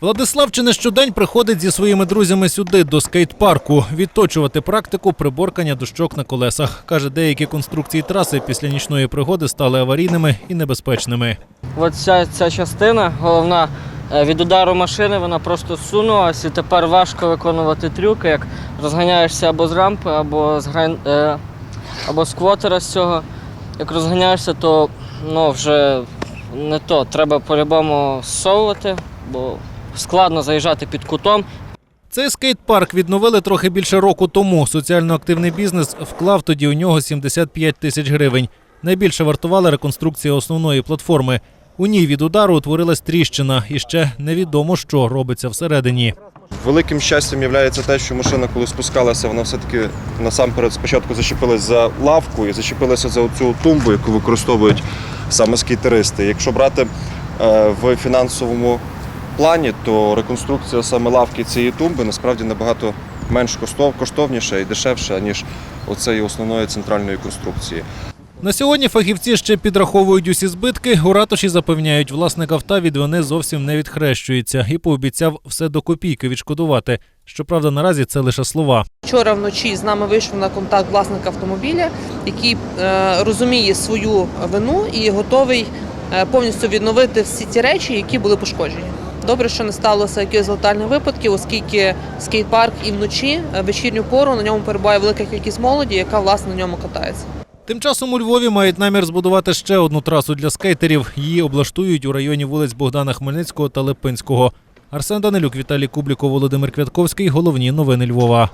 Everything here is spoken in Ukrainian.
Владислав чи не щодень приходить зі своїми друзями сюди, до скейт-парку, відточувати практику приборкання дощок на колесах. Каже, деякі конструкції траси після нічної пригоди стали аварійними і небезпечними. От ця, ця частина, головна е, від удару машини, вона просто сунулась і тепер важко виконувати трюки, як розганяєшся або з рампи, або з гран... е, або з квотера з цього. Як розганяєшся, то ну, вже не то. Треба по-любому зсовувати, бо складно заїжджати під кутом. Цей скейт-парк відновили трохи більше року тому. Соціально активний бізнес вклав тоді у нього 75 тисяч гривень. Найбільше вартувала реконструкція основної платформи. У ній від удару утворилась тріщина, і ще невідомо, що робиться всередині. Великим щастям є те, що машина, коли спускалася, вона все-таки насамперед спочатку зачепилась за лавку і зачепилася за цю тумбу, яку використовують саме скейтеристи. Якщо брати е, в фінансовому плані, то реконструкція саме лавки цієї тумби насправді набагато менш коштовніша і дешевша, ніж оцеї основної центральної конструкції. На сьогодні фахівці ще підраховують усі збитки. У ратуші запевняють, власник авто від вини зовсім не відхрещується і пообіцяв все до копійки відшкодувати. Щоправда, наразі це лише слова. Вчора вночі з нами вийшов на контакт власник автомобіля, який е, розуміє свою вину і готовий е, повністю відновити всі ті речі, які були пошкоджені. Добре, що не сталося якихось летальних випадків, оскільки скейт-парк і вночі, е, вечірню пору на ньому перебуває велика кількість молоді, яка власне на ньому катається. Тим часом у Львові мають намір збудувати ще одну трасу для скейтерів. Її облаштують у районі вулиць Богдана Хмельницького та Липинського. Арсен Данилюк, Віталій Кубліков, Володимир Квятковський. Головні новини Львова.